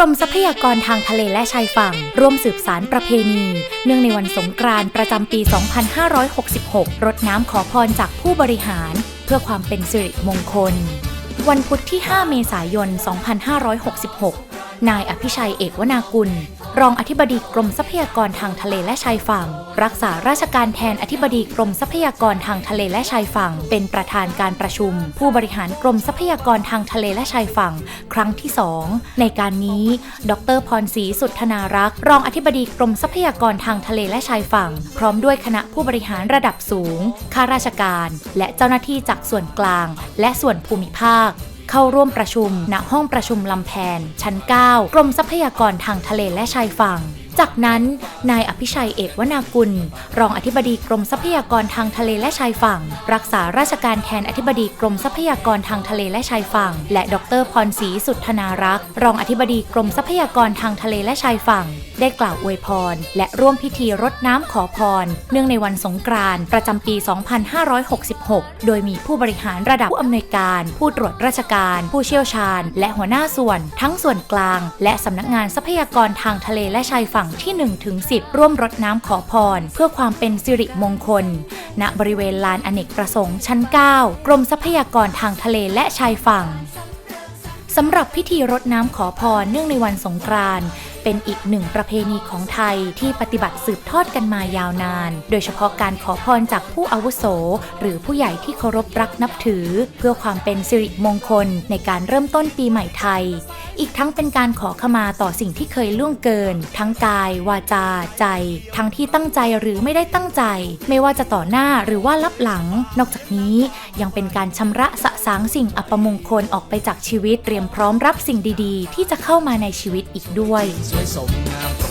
รมทรัพยากรทางทะเลและชายฝั่ง ร่วมสืบสารประเพณี เนื่องในวันสงกรานต์ประจำปี 2566 รดน้ำขอพรจากผู้บริหาร เพื่อความเป็นสิริมงคล วันพุธที่ 5 เมษายน 2566 นายอภิชัยเอกวนากุล รองอธิบดีกรมทรัพยากรทางทะเลและชายฝั่ง รักษาราชการแทนอธิบดีกรมทรัพยากรทางทะเลและชายฝั่ง เป็นประธานการประชุม ผู้บริหารกรมทรัพยากรทางทะเลและชายฝั่ง ครั้งที่ 2 ในการนี้ ดรพรศรีสุทธนารักษ์รองอธิบดีกรมทรัพยากรทางทะเลและชายฝั่ง พร้อมด้วยคณะผู้บริหารระดับสูงข้าราชการ และเจ้าหน้าที่จากส่วนกลาง และส่วนภูมิภาค เข้าร่วมประชุม ณห้องประชุมลำแพน ชั้น 9 กรมทรัพยากรทางทะเลและชายฝั่งจากนั้นนายอภิชัยเอกวนากุล รองอธิบดีกรมทรัพยากรทางทะเลและชายฝั่ง รักษาราชการแทนอธิบดีกรมทรัพยากรทางทะเลและชายฝั่ง และดรพรศรีสุทธนารักษ์รองอธิบดีกรมทรัพยากรทางทะเลและชายฝั่ง ได้กล่าวอวยพร และร่วมพิธีรดน้ำขอพร เนื่องในวันสงกรานต์ประจำปี 2566 โดยมีผู้บริหารระดับผู้อำนวยการ ผู้ตรวจราชการ ผู้เชี่ยวชาญ และหัวหน้าส่วน ทั้งส่วนกลาง และสำนักงานทรัพยากรทางทะเลและชายฝั่งที่1ถึง10 ร่วมรดน้ำขอพร เพื่อความเป็นสิริมงคล ณบริเวณลานอเนกประสงค์ชั้น 9 กรมทรัพยากรทางทะเลและชายฝั่งสำหรับพิธีรดน้ำขอพรเนื่องในวันสงกรานต์ เป็นอีกหนึ่งประเพณีของไทยที่ปฏิบัติสืบทอดกันมายาวนาน โดยเฉพาะการขอพรจากผู้อาวุโส หรือผู้ใหญ่ที่เคารพรักนับถือ เพื่อความเป็นสิริมงคลในการเริ่มต้นปีใหม่ไทย อีกทั้งเป็นการขอขมาต่อสิ่งที่เคยล่วงเกิน ทั้งกาย วาจา ใจ ทั้งที่ตั้งใจหรือไม่ได้ตั้งใจ ไม่ว่าจะต่อหน้าหรือว่าลับหลัง นอกจากนี้ยังเป็นการชำระสะสางสิ่งอัปมงคลออกไปจากชีวิตเตรียมพร้อมรับสิ่งดีๆ ที่จะเข้ามาในชีวิตอีกด้วยสวยสมงาม